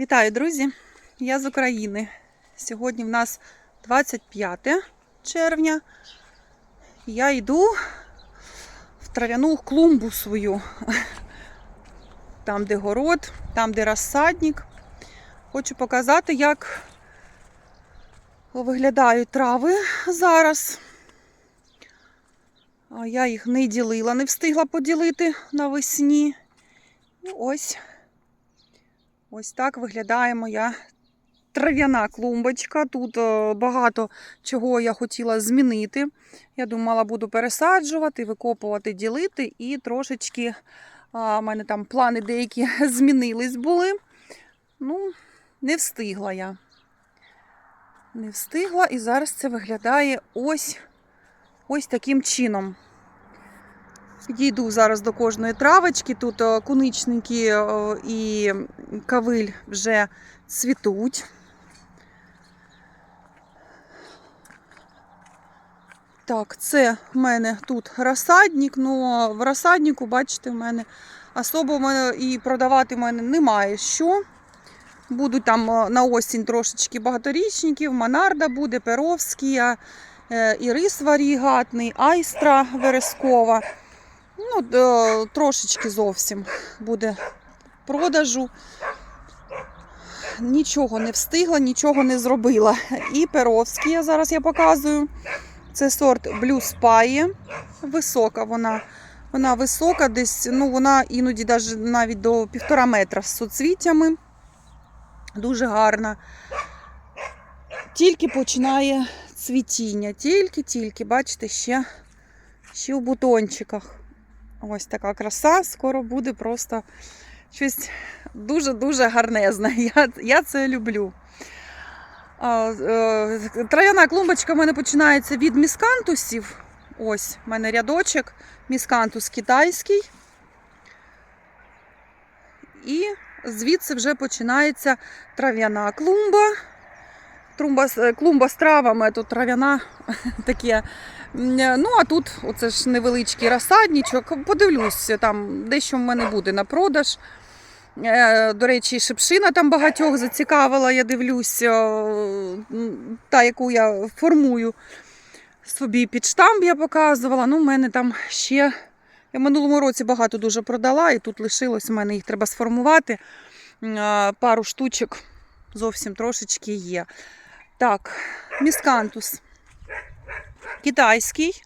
Вітаю, друзі! Я з України. Сьогодні в нас 25 червня. Я йду в трав'яну клумбу свою. Там, де город, там, де розсадник. Хочу показати, як виглядають трави зараз. Я їх не ділила, не встигла поділити навесні. І ось Ось так виглядає моя трав'яна клумбочка. Тут е, багато чого я хотіла змінити. Я думала, буду пересаджувати, викопувати, ділити, і трошечки а, в мене там плани деякі змінились були. Ну, не встигла я. Не встигла, і зараз це виглядає ось, ось таким чином. Підійду зараз до кожної травочки. Тут е, куничники е, і кавиль вже цвітуть. Так, це в мене тут розсадник, ну в розсаднику, бачите, в мене особо і продавати в мене немає що. Будуть там е, на осінь трошечки багаторічників, Монарда буде, Перовський, ірис варігатний, айстра верескова. Ну, е, трошечки зовсім буде продажу. Нічого не встигла, нічого не зробила. І Перовський я зараз я показую. Це сорт Blue Spy. Висока вона. Вона висока, десь, ну вона іноді навіть, до півтора метра з соцвіттями. Дуже гарна. Тільки починає цвітіння. Тільки-тільки, бачите, ще, ще в бутончиках. Ось така краса, скоро буде просто щось дуже-дуже гарнезне. Я, я це люблю. Е, Трав'яна клумбочка в мене починається від міскантусів. Ось в мене рядочок, міскантус китайський. І звідси вже починається трав'яна клумба. Клумба, з- клумба з травами, тут трав'яна таке. Ну, а тут оце ж невеличкий розсадничок. Подивлюсь, там дещо в мене буде на продаж. Е, До речі, шипшина там багатьох зацікавила, я дивлюсь, е, та, яку я формую собі під штамп, я показувала. Ну, в мене там ще. Я в минулому році багато дуже продала, і тут лишилось, у мене їх треба сформувати. Е, Пару штучок зовсім трошечки є. Так, міскантус. Китайський.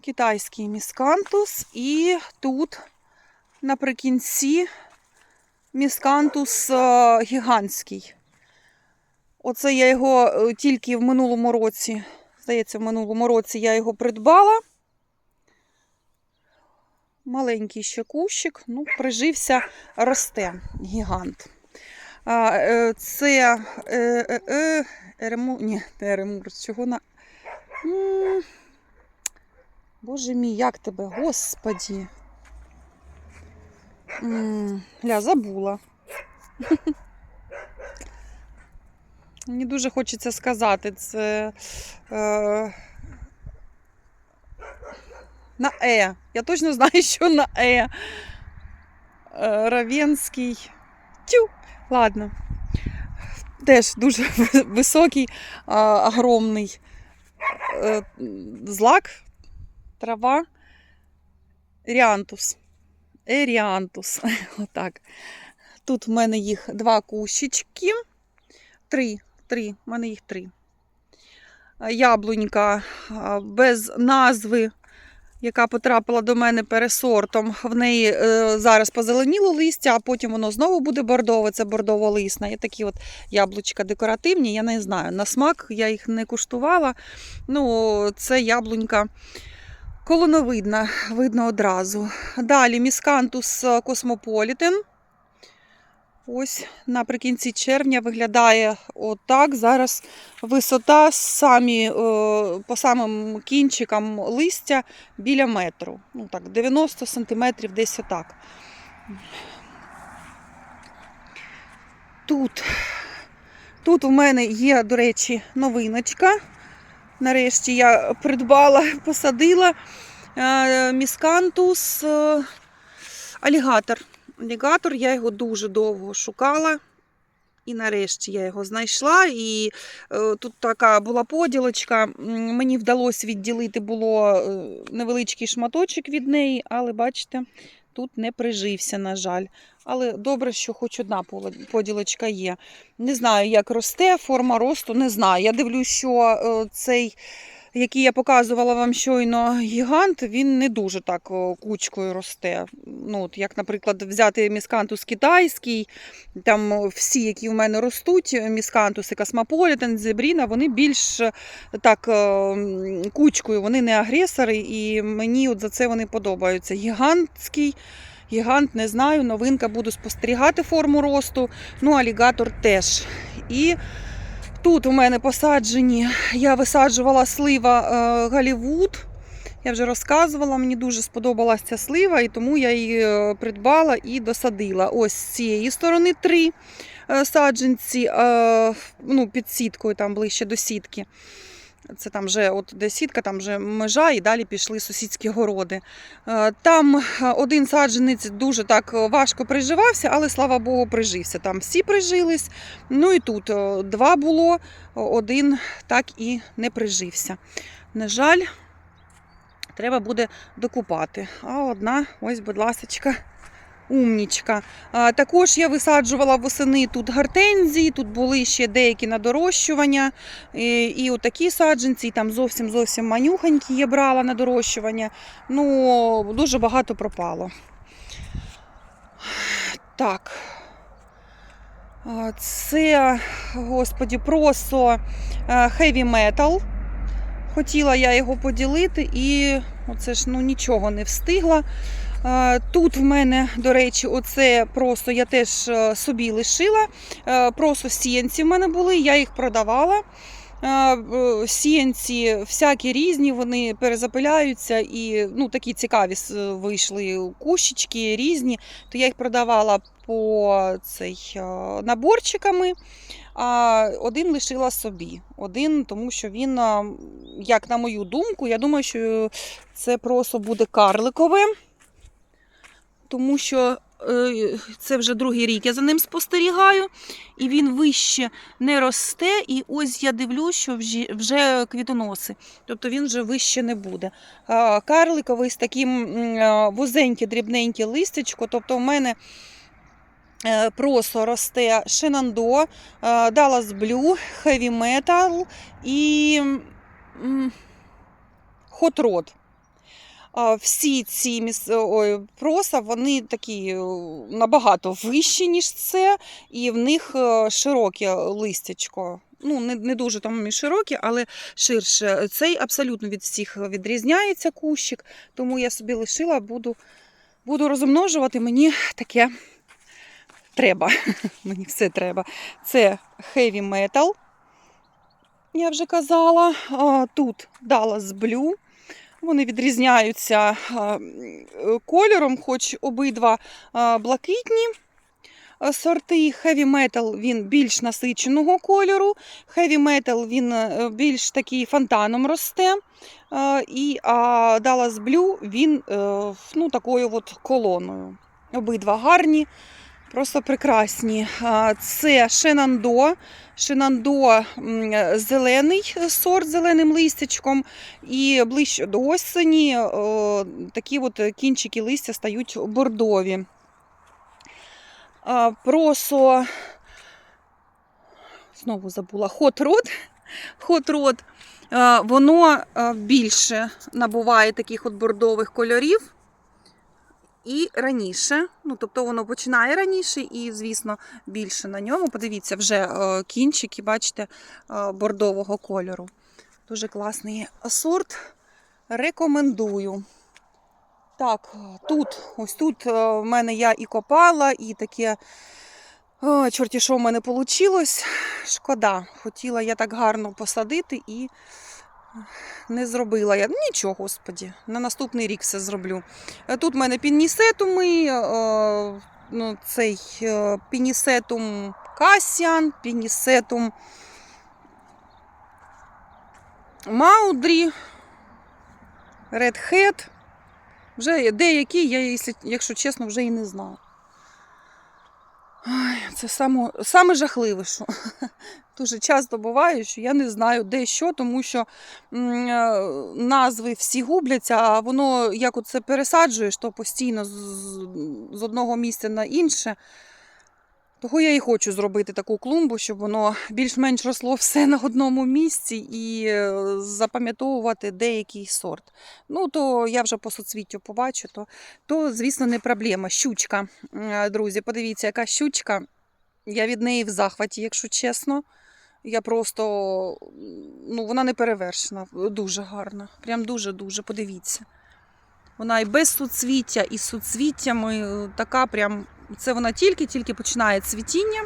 Китайський міскантус. І тут наприкінці міскантус е, гігантський. Оце я його е, тільки в минулому році, здається, в минулому році я його придбала. Маленький ще кущик, ну, прижився, росте гігант. А, е, Це е, е, ерему, ні, не еремур, чого на. Боже мій, як тебе, господі. Ля, забула. Мені дуже хочеться сказати, це е, на Е. Я точно знаю, що на. Е, Равенський. Тю, ладно. Теж дуже високий, а, огромний е, злак, трава, ріантус. Еріантус. Отак. Тут в мене їх два кущички. Три. Три. У мене їх три. Е, Яблунька без назви, яка потрапила до мене пересортом. В неї е, зараз позеленіло листя, а потім воно знову буде бордове. Це бордово-лисна. Є такі от яблучка декоративні, я не знаю. На смак я їх не куштувала. Ну, це яблунька колоновидна, видно одразу. Далі міскантус космополітен. Ось наприкінці червня виглядає отак. Зараз висота самі, е, по самим кінчикам листя біля метру. Ну так, 90 сантиметрів десь отак. Тут, тут у мене є, до речі, новиночка. Нарешті я придбала, посадила е, міскантус е, алігатор. Алігатор, я його дуже довго шукала. І нарешті я його знайшла. І е, тут така була поділочка. Мені вдалося відділити було е, невеличкий шматочок від неї, але бачите, тут не прижився, на жаль. Але добре, що хоч одна поділочка є. Не знаю, як росте, форма росту, не знаю. Я дивлюсь, що е, цей, який я показувала вам щойно, гігант, він не дуже так кучкою росте. Ну, от, як, наприклад, взяти міскантус китайський, там всі, які в мене ростуть, міскантуси, космополітен, зебріна, вони більш е, так кучкою, вони не агресори, і мені от за це вони подобаються. Гігантський. Гігант не знаю, новинка буду спостерігати форму росту. Ну, алігатор теж. І тут у мене посаджені, я висаджувала слива е, Голлівуд. Я вже розказувала, мені дуже сподобалася ця слива, і тому я її е, придбала і досадила. Ось з цієї сторони три е, саджанці, ну, під сіткою, там ближче до сітки. Це там вже от де сітка, там вже межа, і далі пішли сусідські городи. Е, Там е, один саджанець дуже так е, важко приживався, але слава Богу, прижився. Там всі прижились. Ну і тут два було, один так і не прижився. На жаль, треба буде докупати. А одна, ось, будь ласочка, умнічка. Також я висаджувала восени тут гортензії, тут були ще деякі на дорощування. І, отакі саджанці, і там зовсім зовсім манюхонькі я брала на дорощування. Ну, дуже багато пропало. Так. Це, господі, просто е, heavy metal. Хотіла я його поділити, і оце ж ну, нічого не встигла. Е, Тут в мене, до речі, оце просто я теж е, собі лишила. Е, Просто сіянці в мене були, я їх продавала. Сіянці всякі різні, вони перезапиляються і ну, такі цікаві вийшли кущички різні. То я їх продавала по цей, наборчиками, а один лишила собі. Один, тому що він, як на мою думку, я думаю, що це просто буде карликове, тому що е, це вже другий рік я за ним спостерігаю, і він вище не росте. І ось я дивлюсь, що вже, квітоноси, тобто він вже вище не буде. Карликовий з таким е, вузеньке, дрібненьке листячко, тобто в мене. е, Просо росте е, Dallas Blue, Heavy Metal і Hot. Всі ці міс... Ой, проса, вони такі е, набагато вищі, ніж це, і в них е, широке листячко. Ну, не, не дуже там широкі, але ширше. Цей абсолютно від всіх відрізняється кущик, тому я собі лишила, буду, буду розмножувати. Мені таке треба. Мені все треба. Це heavy metal, я вже казала. Тут Dallas Blue. Вони відрізняються кольором, хоч обидва блакитні. Сорти Heavy Metal він більш насиченого кольору. Heavy Metal він е, більш такий фонтаном росте. І а, Dallas Blue він е, ну, такою от колоною. Обидва гарні, просто прекрасні. Це. Shenandoah м, зелений сорт з зеленим листячком. І ближче до осені такі от кінчики листя стають бордові. Просо, знову забула. Хот-род. А, Воно більше набуває таких от бордових кольорів. І раніше, ну тобто воно починає раніше, і, звісно, більше на ньому. Подивіться, вже е, кінчики, бачите, е, бордового кольору. Дуже класний сорт. Рекомендую. Так, тут, ось тут е, в мене я і копала, і таке. О, чорті, що в мене вийшло. Шкода. Хотіла я так гарно посадити і не зробила я. Нічого, господі, на наступний рік все зроблю. Е, Тут в мене пінісетуми, е, ну, цей е, пінісетум Касіан, пінісетум Маудрі, Hat. Вже деякі, я, якщо чесно, вже і не знаю. Ой, Це саме, саме жахливе, що дуже часто буває, що я не знаю, де що, тому що е, назви всі губляться, а воно як оце пересаджуєш, то постійно з, з одного місця на інше. Того я і хочу зробити таку клумбу, щоб воно більш-менш росло все на одному місці і е, запам'ятовувати деякий сорт. Ну, то я вже по соцвіттю побачу, то, то звісно, не проблема. Щучка. Е, Друзі, подивіться, яка щучка. Я від неї в захваті, якщо чесно. Я просто, ну, вона не перевершена, дуже гарна. Прям дуже-дуже, подивіться. Вона і без суцвіття, і з суцвіттями е, така прям. Це вона тільки-тільки починає цвітіння.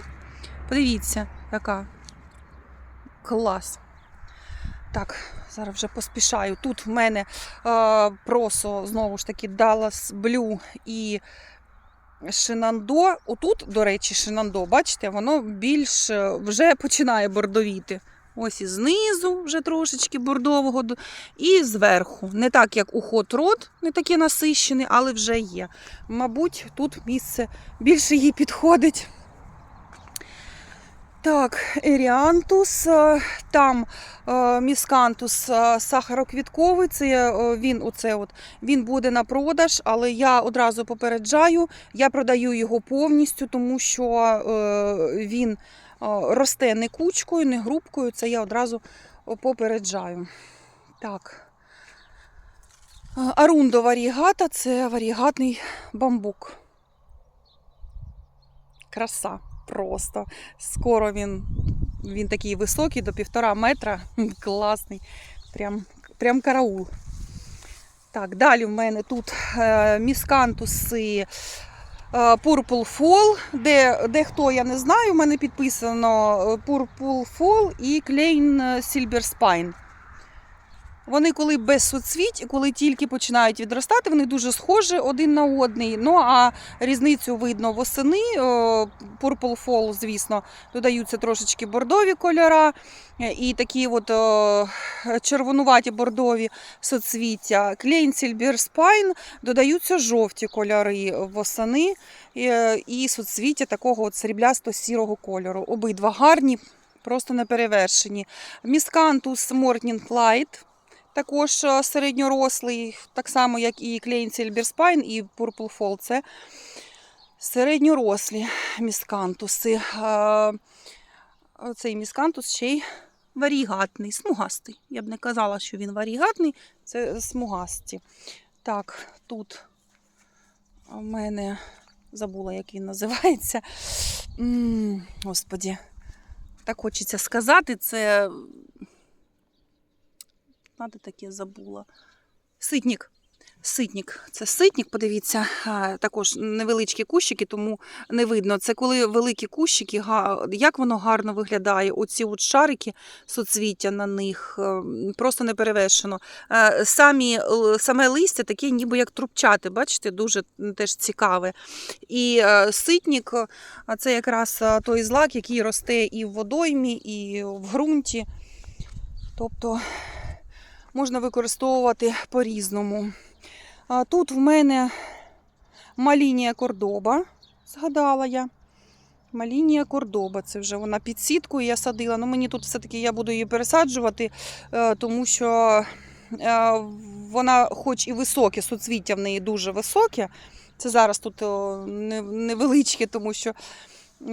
Подивіться, яка клас. Так, зараз вже поспішаю. Тут в мене е, просо, знову ж таки, Dallas Blue і Шинандо. Отут, до речі, Шинандо, бачите, воно більш е, вже починає бордовіти. Ось і знизу вже трошечки бордового, і зверху. Не так, як у хот рот, не таке насищений, але вже є. Мабуть, тут місце більше їй підходить. Так, Еріантус, е, там е, міскантус е, сахароквітковий, це він, оце от, він буде на продаж, але я одразу попереджаю, я продаю його повністю, тому що він росте не кучкою, не грубкою, це я одразу попереджаю. Так. Арундо варігата це варігатний бамбук. Краса просто. Скоро він, він такий високий, до півтора метра. Класний. Прям, прям караул. Так, далі в мене тут е, міскантуси е, Purple Fall, де, де хто, я не знаю, в мене підписано е, Purple Fall і Klein Silver Spine. Вони коли без соцвіть, коли тільки починають відростати, вони дуже схожі один на одний. Ну а різницю видно восени. Purple Fall, звісно, додаються трошечки бордові кольора е, і такі от червонуваті бордові соцвіття. Klein Silver додаються жовті кольори восени е, і соцвіття такого от сріблясто-сірого кольору. Обидва гарні, просто неперевершені. Міскантус Morning Light також е, середньорослий, так само, як і Silver і Fall. Це середньорослі міскантуси. Е, Цей міскантус ще й варігатний, смугастий. Я б не казала, що він варігатний, це смугасті. Так, тут у мене забула, як він називається. М, Господі, так хочеться сказати, це Надо таке забула. Ситник. Ситник. Це ситник, подивіться, також невеличкі кущики, тому не видно. Це коли великі кущики, як воно гарно виглядає. Оці от шарики соцвіття на них е, просто не перевершено. Е, Самі, саме листя таке, ніби як трубчате, бачите, дуже теж цікаве. І е, ситник а це якраз той злак, який росте і в водоймі, і в ґрунті. Тобто можна використовувати по-різному. Тут в мене малінія кордоба, згадала я. Малінія кордоба, це вже вона під сіткою я садила. Ну, мені тут все-таки я буду її пересаджувати, е, тому що е, вона, хоч і високе, суцвіття в неї дуже високе. Це зараз тут невеличке, тому що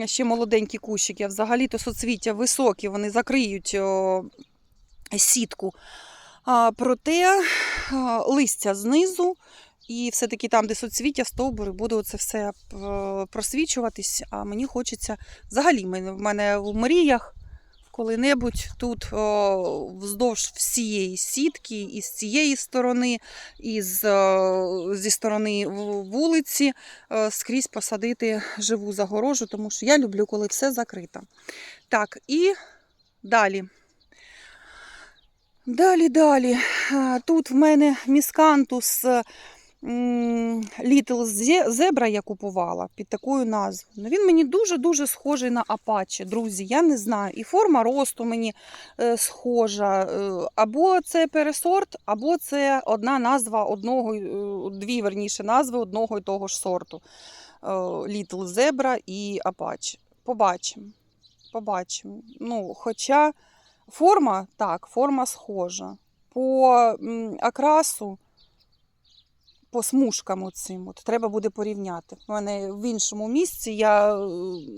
ще молоденькі кущики. Взагалі-то суцвіття високі, вони закриють сітку. Проте листя знизу, і все-таки там, де соцвіття, стовбури, буде це все е, просвічуватись. А мені хочеться взагалі в мене в мріях коли-небудь тут вздовж всієї сітки, і з цієї сторони, і з, е, зі сторони вулиці е, скрізь посадити живу загорожу, тому що я люблю, коли все закрито. Так, і далі. Далі, далі. Тут в мене міскантус м, Little Zebra я купувала під такою назвою. Ну, Він мені дуже-дуже схожий на Apache, друзі. Я не знаю. І форма росту мені е, схожа. Е, Або це пересорт, або це одна назва одного, е, дві верніше назви одного і того ж сорту. Е, Little Zebra і Apache. Побачимо. Побачимо. Ну, хоча форма, так, форма схожа. По окрасу, по смужкам оцим, от, треба буде порівняти. У мене в іншому місці я, е,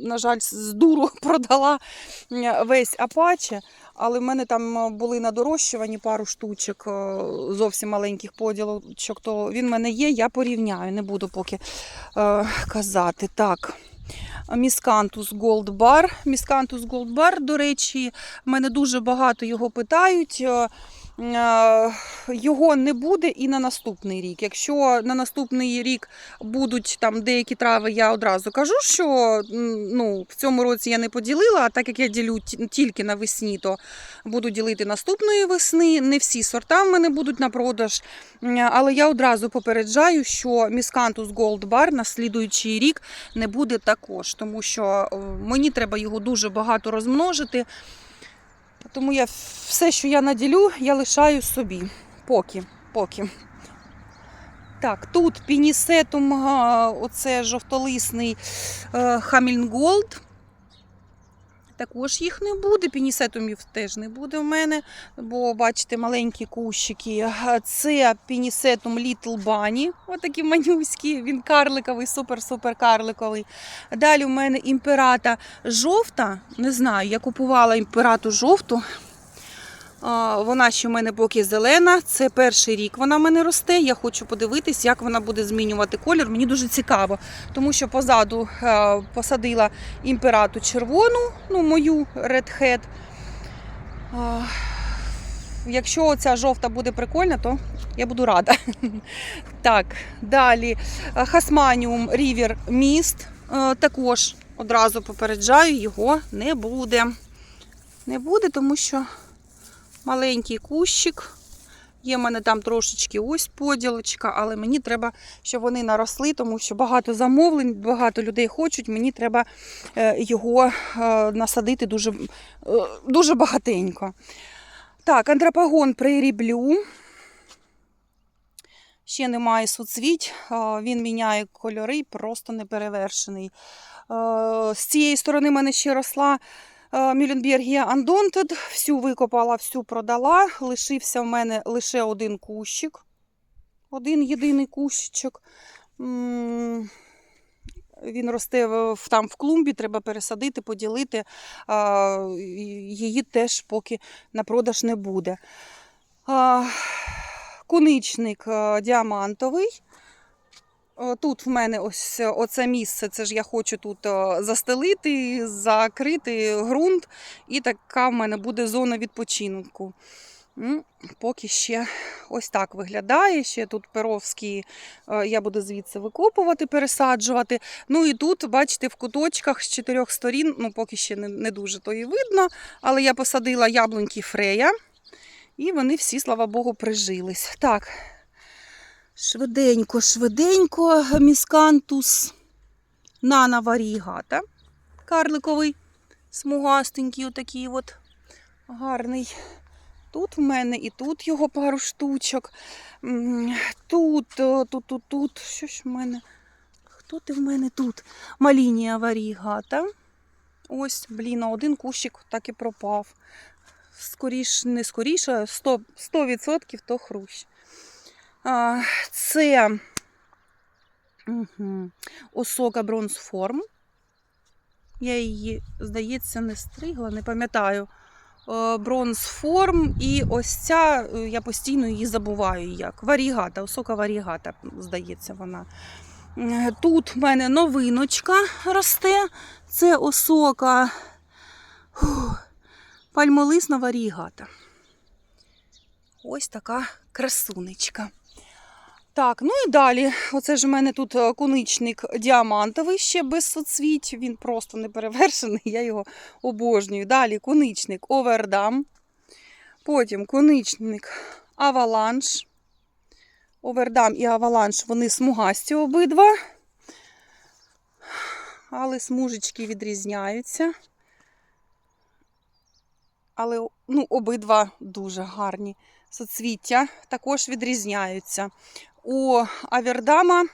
на жаль, з дуру продала весь Апаче, але в мене там е, були на пару штучок, е, зовсім маленьких поділочок, то він в мене є, я порівняю, не буду поки е, казати. Так. Міскантус Gold Bar. Міскантус Gold Bar, до речі, мене дуже багато його питають. Е, Його не буде і на наступний рік. Якщо на наступний рік будуть там деякі трави, я одразу кажу, що ну, в цьому році я не поділила, а так як я ділю ті- тільки навесні, то буду ділити наступної весни. Не всі сорта в мене будуть на продаж. Але я одразу попереджаю, що Міскантус Gold Bar на слідуючий рік не буде також, тому що е, мені треба його дуже багато розмножити. Тому я все, що я наділю, я лишаю собі. Поки. поки. Так, тут пінісетум, оце жовтолисний е, Хамільнголд. Також їх не буде, пінісетумів теж не буде в мене, бо бачите, маленькі кущики. Це пінісетум Little Bunny, отакі манюські, він карликовий, супер-супер карликовий. Далі у мене імперата жовта. Не знаю, я купувала імперату жовту. Вона ще в мене поки зелена. Це перший рік вона в мене росте. Я хочу подивитись, як вона буде змінювати колір. Мені дуже цікаво, тому що позаду е, посадила імперату червону, ну мою Red. Якщо ця жовта буде прикольна, то я буду рада. Так, далі Хасманіум Рівер Міст. Також одразу попереджаю, його не буде. Не буде, тому що маленький кущик. Є в мене там трошечки ось поділочка, але мені треба, щоб вони наросли, тому що багато замовлень, багато людей хочуть. Мені треба е, його е, насадити дуже, е, дуже багатенько. Так, антропогон приріблю. Ще немає суцвіть, він міняє кольори, просто неперевершений. З цієї сторони в мене ще росла Мюленбергія Undaunted. Всю викопала, всю продала. Лишився в мене лише один кущик. Один єдиний кущичок. Він росте там в клумбі, треба пересадити, поділити. Її теж поки на продаж не буде. А, Куничник діамантовий. О, Тут в мене ось е, оце місце, це ж я хочу тут е, застелити, закрити ґрунт, і така в мене буде зона відпочинку. Поки ще ось так виглядає. Ще тут перовські е, я буду звідси викопувати, пересаджувати. Ну і тут, бачите, в куточках з чотирьох сторін, ну поки ще не, не дуже то і видно, але я посадила яблуньки Фрея, і вони всі, слава Богу, прижились. Так. Швиденько, швиденько, міскантус нана варігата. Карликовий, смугастенький, отакий от гарний. Тут в мене і тут його пару штучок. Тут, о, тут, тут, тут. Що ж в мене? Хто ти в мене тут? Малінія варігата. Ось, блін, один кущик так і пропав. Скоріш, не скоріше, 100%, 100% то хрущ. Це осока бронзформ. Я її, здається, не стригла, не пам'ятаю. Е, Бронзформ. І ось ця, е, я постійно її забуваю як. Варігата, осока варігата, здається, вона. Тут в мене новиночка росте. Це осока пальмолисна варігата. Ось така красунечка. Так, ну і далі. Оце ж у мене тут е, куничник діамантовий ще без соцвіть. Він просто не перевершений, я його обожнюю. Далі куничник овердам. Потім куничник аваланш. Овердам і аваланш вони смугасті обидва. Але смужечки відрізняються. Але ну, обидва дуже гарні. Соцвіття також відрізняються. У Авердама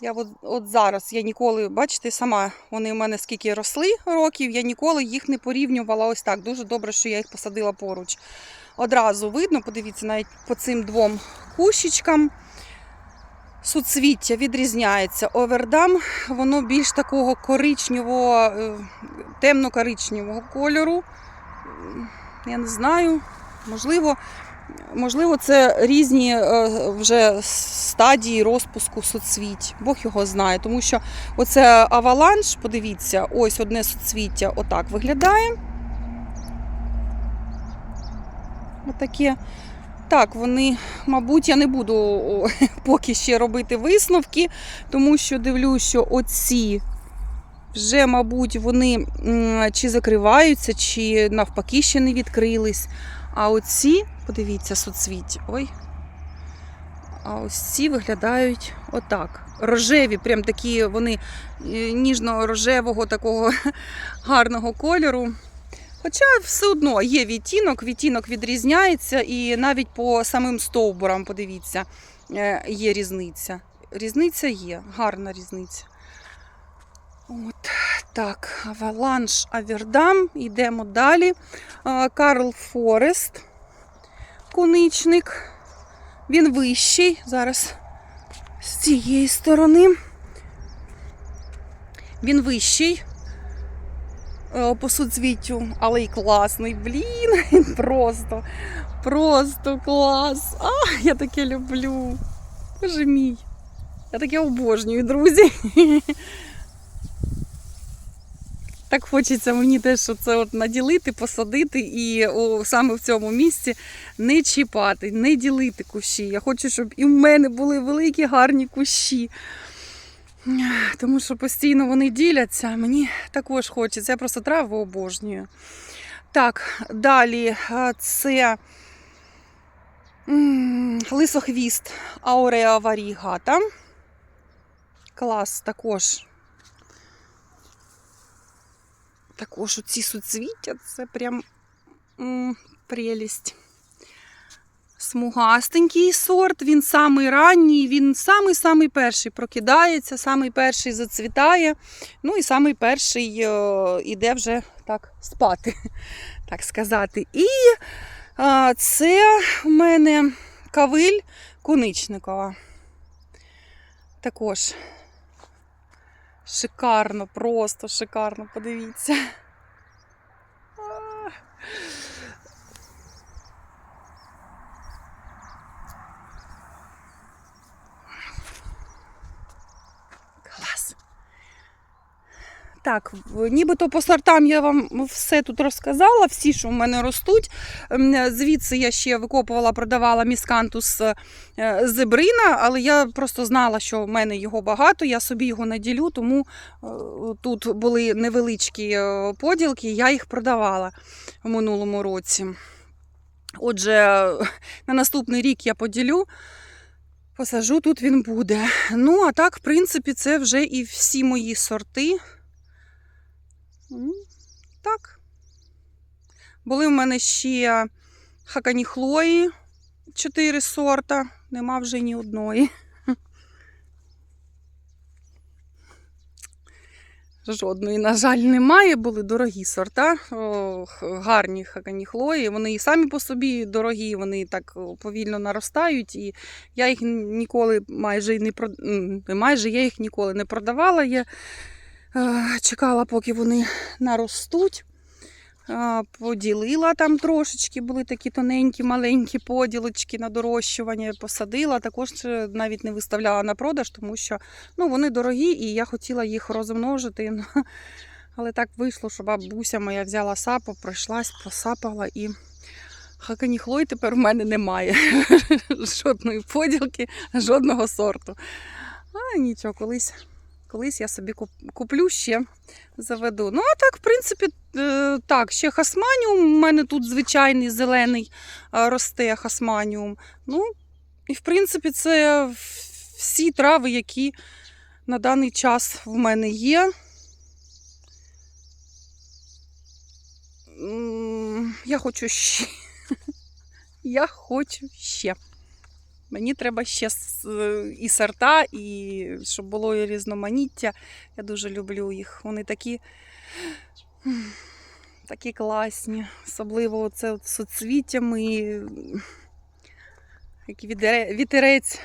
Я от, от зараз я ніколи, бачите, сама вони в мене скільки росли років, я ніколи їх не порівнювала ось так. Дуже добре, що я їх посадила поруч. Одразу видно, подивіться, навіть по цим двом кущичкам суцвіття відрізняється. Овердам, воно більш такого коричневого, е, темно-коричневого кольору. Я не знаю, можливо, можливо, це різні е, вже стадії розпуску суцвіть. Бог його знає, тому що оце аваланш, подивіться, ось одне суцвіття отак виглядає. Отаке. Так, вони, мабуть, я не буду поки ще робити висновки, тому що дивлюсь, що оці вже, мабуть, вони чи закриваються, чи навпаки ще не відкрились. А оці, подивіться, соцвіття. Ой. А ось ці виглядають отак. Рожеві, прям такі вони е, ніжно-рожевого такого гарного кольору. Хоча все одно є відтінок, відтінок відрізняється, і навіть по самим стовбурам, подивіться, е, є різниця. Різниця є, гарна різниця. От так, Аваланш Авердам. Йдемо далі. Карл Форест, куничник. Він вищий. Зараз з цієї сторони. Він вищий е, по суцвіттю, але й класний. Блін, просто, просто клас. А, я таке люблю. Боже мій. Я таке обожнюю, друзі. Так хочеться мені теж це от наділити, посадити і о, саме в цьому місці не чіпати, не ділити кущі. Я хочу, щоб і в мене були великі гарні кущі. Тому що постійно вони діляться, мені також хочеться. Я просто траву обожнюю. Так, далі це лисохвіст Ауреа Варігата. Клас також. Також оці суцвіття, це прям прелість. Смугастенький сорт, він самий ранній, він самий-самий перший прокидається, самий перший зацвітає, ну і самий перший е, іде вже так спати, так сказати. І е, це в мене кавиль Куничникова. Також шикарно, просто шикарно, подивіться. Так, нібито по сортам я вам все тут розказала, всі, що в мене ростуть. Ем, Звідси я ще викопувала, продавала міскантус зебрина, але я просто знала, що в мене його багато, я собі його наділю, тому е, тут були невеличкі е, поділки, я їх продавала в минулому році. Отже, на наступний рік я поділю. Посажу, тут він буде. Ну, а так, в принципі, це вже і всі мої сорти. Так. Були в мене ще хаканіхлої, чотири сорта. Нема вже ні одної. Жодної, на жаль, немає. Були дорогі сорта, о, гарні хаканіхлої. Вони і самі по собі дорогі, вони так повільно наростають. І я їх ніколи майже не майже я їх ніколи не продавала. Я чекала, поки вони наростуть. Е, Поділила там трошечки, були такі тоненькі, маленькі поділочки на дорощування. Посадила, також е, навіть не виставляла на продаж, тому що ну, вони дорогі і я хотіла їх розмножити. Ну, Але так вийшло, що бабуся моя взяла сапу, пройшлась, посапала і хаканіхлой тепер в мене немає. Жодної поділки, жодного сорту. А нічого, колись, колись я собі куплю ще заведу. Ну, а так, в принципі, е, так, ще хасманіум. У мене тут звичайний зелений росте хасманіум. Ну, і в принципі, це всі трави, які на даний час в мене є. Я хочу ще. Я хочу ще. Мені треба ще і сорта, і щоб було і різноманіття. Я дуже люблю їх. Вони такі, такі класні. Особливо це з як вітерець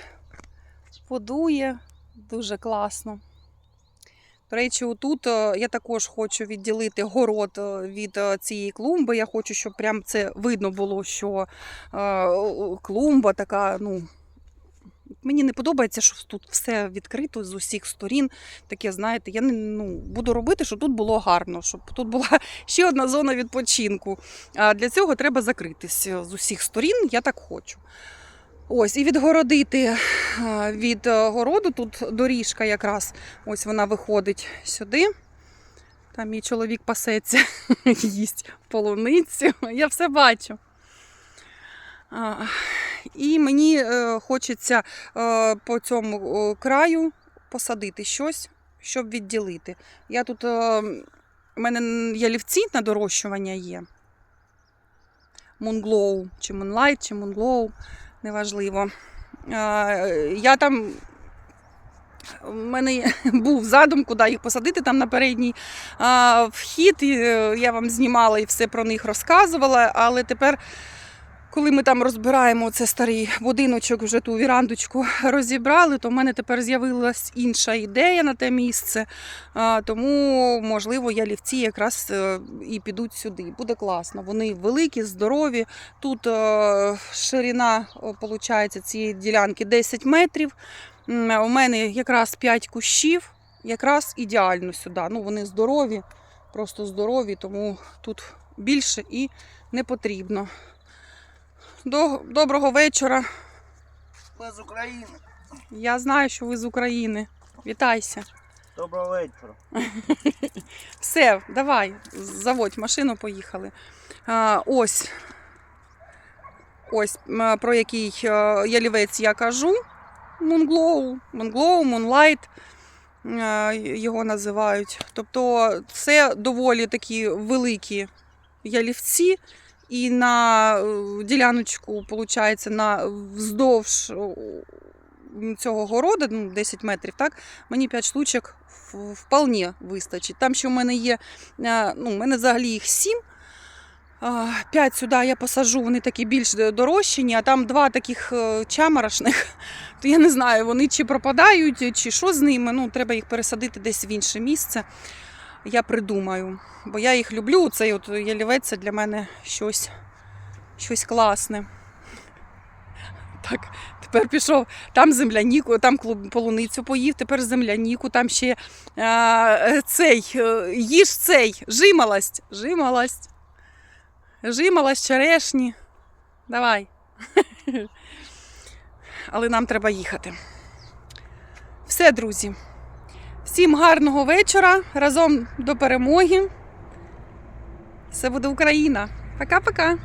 подує. Дуже класно. До речі, отут е, я також хочу відділити город е, від е, цієї клумби. Я хочу, щоб прям це видно було, що клумба така, ну. Мені не подобається, що тут все відкрито з усіх сторін. Таке, знаєте, я не ну, буду робити, щоб тут було гарно, щоб тут була ще одна зона відпочинку. А для цього треба закритися з усіх сторін, я так хочу. Ось, і відгородити е, від е, городу, тут доріжка якраз, ось вона виходить сюди. Там мій чоловік пасеться, їсть полуницю. Я все бачу. І мені е, хочеться по цьому краю посадити щось, щоб відділити. Я тут, у мене ялівці на дорощування є. Moonglow, чи Moonlight, чи Moonglow, неважливо. Я там. У мене був задум, куди їх посадити там на передній вхід. Е, я вам знімала і все про них розказувала. Але тепер, коли ми там розбираємо цей старий будиночок, вже ту вірандочку розібрали, то в мене тепер з'явилась інша ідея на те місце. Тому, можливо, ялівці якраз е, і підуть сюди. Буде класно. Вони великі, здорові. Тут е, ширина виходить, цієї ділянки 10 метрів. У мене якраз 5 кущів, якраз ідеально сюди. Ну, вони здорові, просто здорові, тому тут більше і не потрібно. До, доброго вечора. Ми з України. Я знаю, що ви з України. Вітайся. Доброго вечора. Все, давай, заводь машину, поїхали. А, ось. Ось про який е, ялівець я кажу. Moonglow, Moonglow, Moonlight е, його називають. Тобто це доволі такі великі ялівці. І на е, діляночку, виходить, на вздовж е, цього городу, ну, 10 метрів, так, мені 5 штучок вполне вистачить. Там ще в мене є, е, ну, в мене взагалі їх 7. 5 сюди я посажу, вони такі більш дорощені, а там два таких чамарашних. То я не знаю, вони чи пропадають, чи що з ними. Ну, треба їх пересадити десь в інше місце. Я придумаю. Бо я їх люблю. Цей от ялівець це для мене щось, щось класне. Так, тепер пішов. Там земляніку, там полуницю поїв, тепер земляніку, там ще а, цей, е, їж цей, жимолость, жимолость. Жимолость, черешні. Давай. Але нам треба їхати. Все, друзі. Всім гарного вечора. Разом до перемоги. Все буде Україна. Пока-пока.